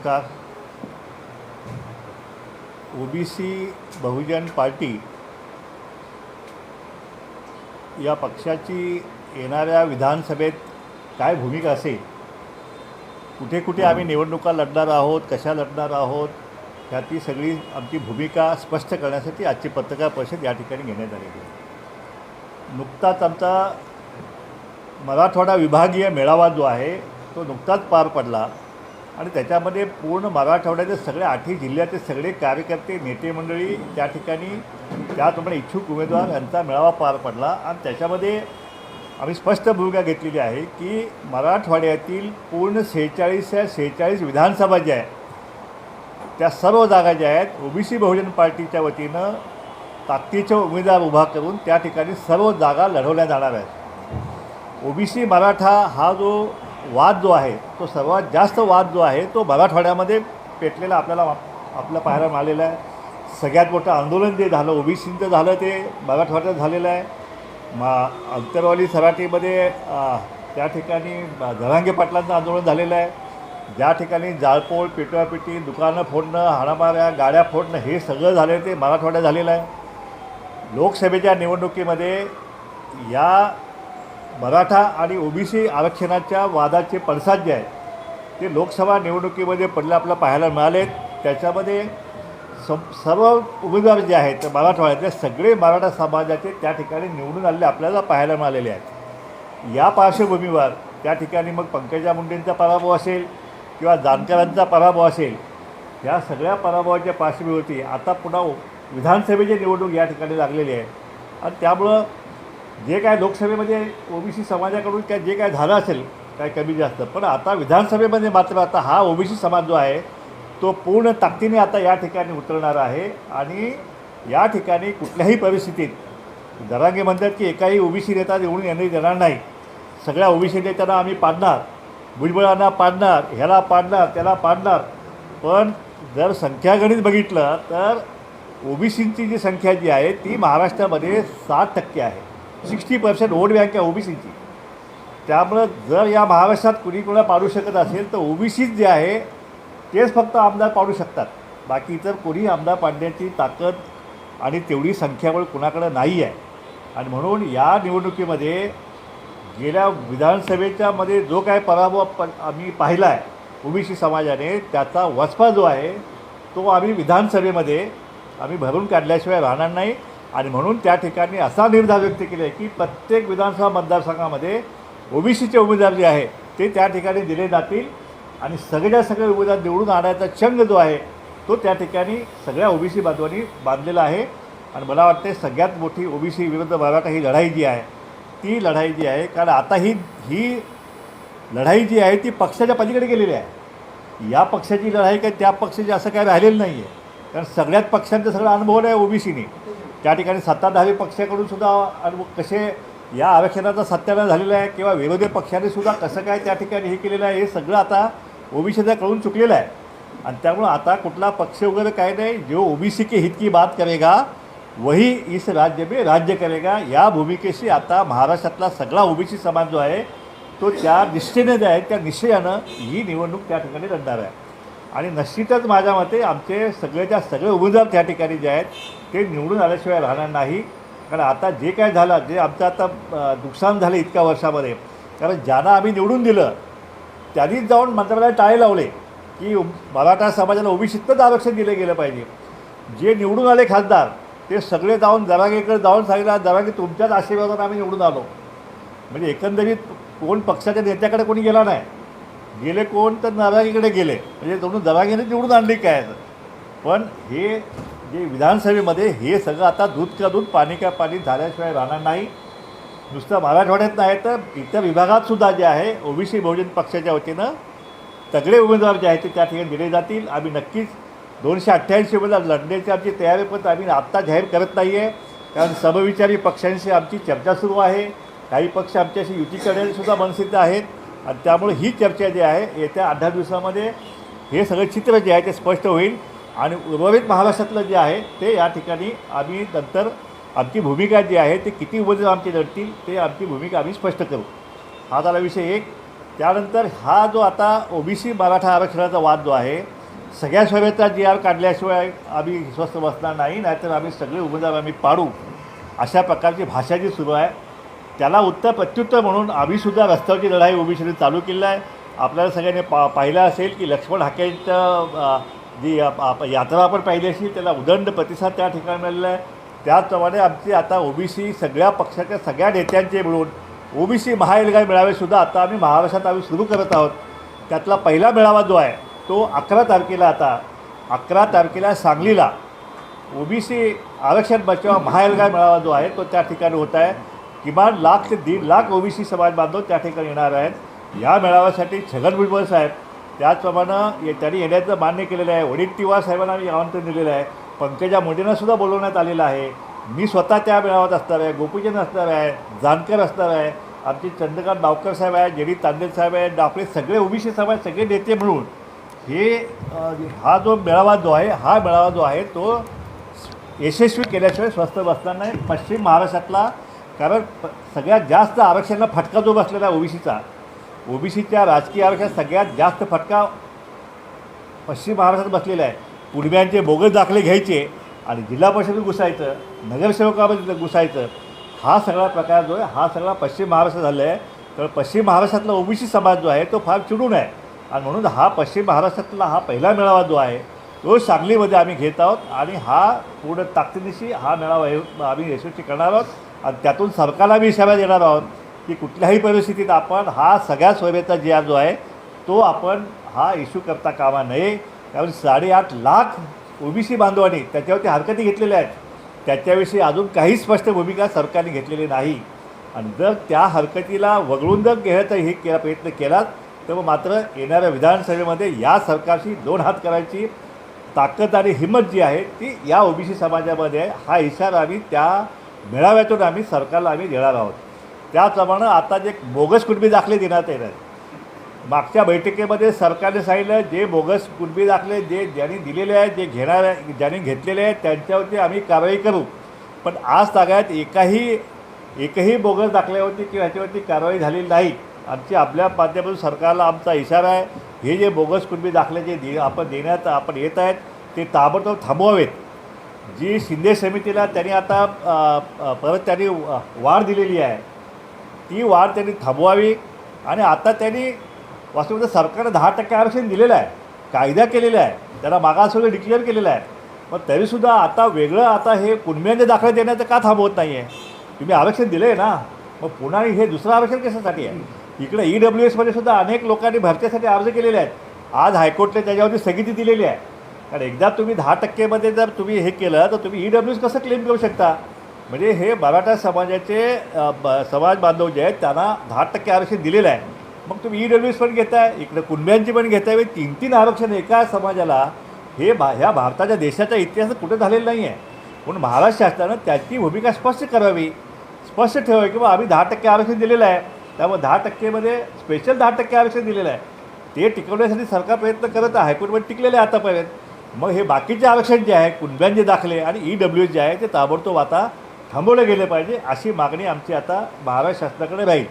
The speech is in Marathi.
नमस्कार. ओबीसी बहुजन पार्टी या पक्षाची येणाऱ्या विधानसभेत काय भूमिका असेल? कुठे कुठे आम्ही निवडणुका लढणार आहोत कशा लढणार आहोत ह्याची सगळी आमची भूमिका स्पष्ट करण्यासाठी आजची पत्रकार परिषद या ठिकाणी घेण्यात आलेली आहे. नुकताच आमचा मराठवाडा विभागीय मेळावा जो आहे तो नुकताच पार पडला. आणि त्याच्यामध्ये पूर्ण मराठवाड्याचे सगळे आठही जिल्ह्याचे सगळे कार्यकर्ते नेते मंडळी त्या ठिकाणी त्याचप्रमाणे इच्छुक उमेदवार यांचा मेळावा पार पडला. आणि त्याच्यामध्ये आम्ही स्पष्ट भूमिका घेतलेली आहे की मराठवाड्यातील पूर्ण सेहेचाळीस या सेहेचाळीस विधानसभा ज्या आहेत त्या सर्व जागा ज्या आहेत ओबीसी बहुजन पार्टीच्या वतीनं ताकदीचे उमेदवार उभा करून त्या ठिकाणी सर्व जागा लढवल्या जाणार आहेत. ओबीसी मराठा हा जो वाद जो आहे तो सर्वात जास्त वाद जो आहे तो मराठवाड्यामध्ये पेटलेला आपल्याला आपलं पाहायला मिळालेला आहे. सगळ्यात मोठं आंदोलन जे झालं ओबीसींचं झालं ते मराठवाड्यात झालेलं आहे. मा अंतरवाली सराटीमध्ये त्या ठिकाणी धरांगे पाटलांचं आंदोलन झालेलं आहे. ज्या ठिकाणी जाळपोळ पेटवापेटी दुकानं फोडणं हाणामाऱ्या गाड्या फोडणं हे सगळं झालं ते मराठवाड्यात झालेलं आहे. लोकसभेच्या निवडणुकीमध्ये या मराठा आणि ओबीसी आरक्षणाच्या वादाचे पडसाद जे आहेत ते लोकसभा निवडणुकीमध्ये पडले आपल्याला पाहायला मिळाले त्याच्यामध्ये सम सर्व उमेदवार जे आहेत ते मराठवाड्यातले सगळे मराठा समाजाचे त्या ठिकाणी निवडून आलेले आपल्याला पाहायला मिळालेले आहेत. या पार्श्वभूमीवर त्या ठिकाणी मग पंकजा मुंडेंचा पराभव असेल किंवा जानकरांचा पराभव असेल या सगळ्या पराभवाच्या पार्श्वभूमीवरती आता पुन्हा विधानसभेची निवडणूक या ठिकाणी लागलेली आहे. आणि त्यामुळं जे काय लोकसभेमध्ये ओबीसी समाजाकडून काय जे काय झालं असेल काय कमी जास्त. पण आता विधानसभेमध्ये मात्र आता हा ओबीसी समाज जो आहे तो पूर्ण ताकदीने आता या ठिकाणी उतरणार आहे आणि या ठिकाणी कुठल्याही परिस्थितीत दरांगे म्हणतात की एकाही ओबीसी नेता निवडून यांनी देणार नाही. सगळ्या ओबीसी नेत्यांना आम्ही पाडणार भुजबळांना पाडणार ह्याला पाडणार त्याला पाडणार. पण जर संख्यागणित बघितलं तर ओबीसींची जी संख्या जी आहे ती महाराष्ट्रामध्ये सात टक्के आहे. सिक्स्टी पर्सेंट वोट बँक आहे ओबीसीची. त्यामुळं जर या महाराष्ट्रात कुणी कोणा पाडू शकत असेल तर ओबीसीच जे आहे तेच फक्त आमदार पाडू शकतात. बाकी इतर कोणी आमदार पाडण्याची ताकद आणि तेवढी संख्याबळ कुणाकडं नाही आहे. आणि म्हणून या निवडणुकीमध्ये गेल्या विधानसभेच्या मध्ये जो काय पराभव प आम्ही पाहिला आहे ओबीसी समाजाने त्याचा वचपा जो आहे तो आम्ही विधानसभेमध्ये आम्ही भरून काढल्याशिवाय राहणार नाही. आणि म्हणून त्या ठिकाणी असा निर्धार व्यक्त केला आहे की प्रत्येक विधानसभा मतदारसंघामध्ये ओबीसीचे उमेदवार जे आहे ते त्या ठिकाणी दिले जातील. आणि सगळ्या सगळे उमेदवार निवडून आणायचा चंग जो आहे तो त्या ठिकाणी सगळ्या ओबीसी बांधवांनी बांधलेला आहे. आणि मला वाटते सगळ्यात मोठी ओबीसी विरुद्ध मराठा ही लढाई जी आहे ती लढाई जी आहे कारण आता ही ही लढाई जी आहे ती पक्षाच्या पलीकडे गेलेली आहे. या पक्षाची लढाई काय त्या पक्षाची असं काय राहिलेलं नाही आहे कारण सगळ्यात पक्षांचं सगळं अनुभव आहे ओबीसीने. त्या ठिकाणी सत्ताधारी पक्षाकडून सुद्धा कसे या आरक्षणाचा सत्यानं झालेला आहे किंवा विरोधी पक्षाने सुद्धा कसं काय त्या ठिकाणी हे केलेलं आहे हे सगळं आता ओबीसीचा कळून चुकलेलं आहे. आणि त्यामुळं आता कुठला पक्ष वगैरे काय नाही जो ओबीसी के हित की बात करेगा वही इस राज्य में राज्य करेगा. या भूमिकेशी आता महाराष्ट्रातला सगळा ओबीसी समाज जो आहे तो त्या निष्ठेने जे आहे त्या निश्चयानं ही निवडणूक त्या ठिकाणी लढणार आहे. आणि निश्चितच माझ्या मते आमचे सगळेच्या सगळे उमेदवार त्या ठिकाणी जे आहेत ते निवडून आल्याशिवाय राहणार नाही. कारण आता जे काय झालं जे आमचं आता नुकसान झालं इतक्या वर्षामध्ये कारण ज्यांना आम्ही निवडून दिलं त्यांनीच जाऊन मंत्रालयात टाळे लावले की मराठा समाजाला ओबीसीतच आरक्षण दिलं गेलं पाहिजे. जे निवडून आले खासदार ते सगळे जाऊन दरागेकडे जाऊन सांगितलं दरागे तुमच्याच आशीर्वादानं आम्ही निवडून आलो. म्हणजे एकंदरीत कोण पक्षाच्या नेत्याकडे कोणी गेला नाही. गेले कोण तर दबागीकडे गेले. म्हणजे दोन दबागीने निवडून आणली काय? पण हे जे विधानसभेमध्ये हे सगळं आता दूध का दूध पाणी का पाणी झाल्याशिवाय राहणार नाही. नुसतं मराठवाड्यात नाही तर इतर विभागात सुद्धा जे आहे ओबीसी बहुजन पक्षाच्या वतीनं सगळे उमेदवार जे आहेत ते त्या ठिकाणी दिले जातील. आम्ही नक्कीच दोनशे अठ्ठ्याऐंशी उमेदवार लढण्याची आमची तयारी पण आम्ही आत्ता जाहीर करत नाही आहे कारण समविचारी पक्षांशी आमची चर्चा सुरू आहे. काही पक्ष आमच्याशी युती करण्याचे सुद्धा मनसिद्ध आहेत. आणि त्यामुळे ही चर्चा जी आहे येत्या आठ दहा दिवसामध्ये हे सगळं चित्र जे आहे ते स्पष्ट होईल. आणि उर्वरित महाराष्ट्रातलं जे आहे ते या ठिकाणी आम्ही नंतर आमची भूमिका जी आहे ते किती उमेदवार आमची लढतील ते आमची भूमिका आम्ही स्पष्ट करू. हा झाला विषय एक. त्यानंतर हा जो आता ओबीसी मराठा आरक्षणाचा वाद जो आहे सगळ्या सभेचा जी आर काढल्याशिवाय आम्ही स्वस्थ बसणार नाही नाहीतर आम्ही सगळे उमेदवार आम्ही पाडू. अशा प्रकारची भाषा जी सुरू आहे त्याला उत्तर प्रत्युत्तर म्हणून आम्हीसुद्धा रस्त्यावरची लढाई ओबीसीने चालू केली आहे. आपल्याला सगळ्यांनी पा पाहिलं असेल की लक्ष्मण हाकेंचं जी यात्रा आपण पाहिली असेल त्याला उदंड प्रतिसाद त्या ठिकाणी मिळालेला आहे. त्याचप्रमाणे आमची आता ओबीसी सगळ्या पक्षाच्या सगळ्या नेत्यांचे मिळून ओबीसी महाएल्गार मेळावेसुद्धा आता आम्ही महाराष्ट्रात आम्ही सुरू करत आहोत. त्यातला पहिला मेळावा जो आहे तो अकरा तारखेला आता अकरा तारखेला सांगलीला ओबीसी आरक्षण बचाव महाएल्गार मेळावा जो आहे तो त्या ठिकाणी होत आहे. किमान लाख ते दीड लाख ओबीसी समाज बांधव त्या ठिकाणी येणार आहेत. या मेळाव्यासाठी छगन भुजबळ साहेब त्याचप्रमाणे ये- त्यांनी येण्याचं मान्य केलेलं आहे. वडेट्टीवार साहेबांना आम्ही आमंत्रण दिलेलं आहे. पंकजा मुंडेंनासुद्धा बोलवण्यात आलेलं आहे. मी स्वतः त्या मेळाव्यात असणार आहे. गोपीचंद असणार आहे. जानकर असणार आहे. आमचे चंद्रकांत डावकर साहेब आहे जेडी तांदेल साहेब आहे आपले सगळे ओबीसी समाज सगळे नेते मिळून हे हा जो मेळावा जो आहे हा मेळावा जो आहे तो यशस्वी केल्याशिवाय स्वस्त बसणार नाही. पश्चिम महाराष्ट्रातला कारण प सगळ्यात जास्त आरक्षणाला फटका जो बसलेला आहे ओबीसीचा ओबीसीच्या राजकीय आरक्षणात सगळ्यात जास्त फटका पश्चिम महाराष्ट्रात बसलेला आहे. पुणव्यांचे बोगस दाखले घ्यायचे आणि जिल्हा परिषदेत घुसायचं नगरसेवकामध्ये घुसायचं हा सगळा प्रकार जो आहे हा सगळा पश्चिम महाराष्ट्रात झाला आहे तर पश्चिम महाराष्ट्रातला ओबीसी समाज जो आहे तो फार चिडून आहे. आणि म्हणून हा पश्चिम महाराष्ट्रातला हा पहिला मेळावा जो आहे तो सांगलीमध्ये आम्ही घेत आहोत आणि हा पूर्ण ताकदीनिशी हा मेळावा आम्ही यशस्वी करणार आहोत. आणि त्यातून सरकारला मी इशारा देणार आहोत की कुठल्याही परिस्थितीत आपण हा सगळ्या सोयरेचा जी जो आहे तो आपण हा इश्यू करता कामा नये. त्यामुळे साडेआठ लाख ओबीसी बांधवांनी त्याच्यावरती हरकती घेतलेल्या आहेत. त्याच्याविषयी अजून काही स्पष्ट भूमिका सरकारने घेतलेली नाही. आणि जर त्या हरकतीला वगळून जर घ्यायचा हे केला प्रयत्न केला तर मग मात्र येणाऱ्या विधानसभेमध्ये या सरकारशी दोन हात करायची ताकद आणि हिंमत जी आहे ती या ओबीसी समाजामध्ये आहे. हा इशारा आम्ही त्या मेळाव्यातून आम्ही सरकारला आम्ही देणार आहोत. त्याप्रमाणे आता जे बोगस कुटुंबी दाखले देण्यात येणार मागच्या बैठकीमध्ये सरकारने सांगितलं जे बोगस कुटुंबी दाखले जे ज्यांनी दिलेले आहेत जे घेणार आहे ज्यांनी घेतलेले आहेत त्यांच्यावरती आम्ही कारवाई करू. पण आज तागायत एकाही एकही बोगस दाखल्यावरती किंवा ह्याच्यावरती कारवाई झालेली नाही. आमची आपल्या माध्यमातून सरकारला आमचा इशारा आहे. हे जे बोगस कुटुंबी दाखले जे दे आपण देण्यात आपण येत आहेत ते ताबडतोब थांबवावेत. जी शिंदे समितीला त्यांनी आता परत त्यांनी वाढ दिलेली आहे. ती वाढ त्यांनी थांबवावी आणि आता त्यांनी वास्तविकता सरकारनं दहा टक्के आरक्षण दिलेलं आहे कायदा केलेला आहे त्याला मागासवर्ग डिक्लेअर केलेला आहे. मग तरीसुद्धा आता वेगळं आता हे कुणब्यांचे दाखले देण्याचं का थांबवत नाही आहे तुम्ही आरक्षण दिलं आहे ना मग पुन्हा हे दुसरं आरक्षण कशासाठी आहे? इकडे ई डब्ल्यू एसमध्ये सुद्धा अनेक लोकांनी भरतीसाठी अर्ज केलेले आहेत. आज हायकोर्टने त्याच्यावरती स्थगिती दिलेली आहे. कारण एकदा तुम्ही दहा टक्केमध्ये जर तुम्ही हे केलं तर तुम्ही ई डब्ल्यू कसं क्लेम करू शकता? म्हणजे हे मराठा समाजाचे ब- समाज बांधव जे आहेत त्यांना दहा टक्के आरक्षण दिलेलं आहे. मग तुम्ही ई डब्ल्यू एस पण घेताय इकडे कुणब्यांची पण घेताय म्हणजे तीन तीन आरक्षण एका समाजाला हे भा ह्या भारताच्या देशाच्या इतिहासात कुठे झालेलं नाही आहे म्हणून महाराष्ट्र शासनानं त्याची भूमिका स्पष्ट करावी. स्पष्ट ठेवावी की बा आम्ही दहा टक्के आरक्षण दिलेलं आहे. त्यामुळे दहा टक्केमध्ये स्पेशल दहा टक्के आरक्षण दिलेलं आहे. ते टिकवण्यासाठी सरकार प्रयत्न करत आहे. हायकोर्टमध्ये टिकलेले आहे आतापर्यंत. मग हे बाकीचे आरक्षण जे आहे कुणब्यांचे दाखले आणि ई डब्ल्यू जे आहे ते ताबडतोब आता थांबवले गेले पाहिजे अशी मागणी आमची आता महाराष्ट्र शासनाकडे राहील.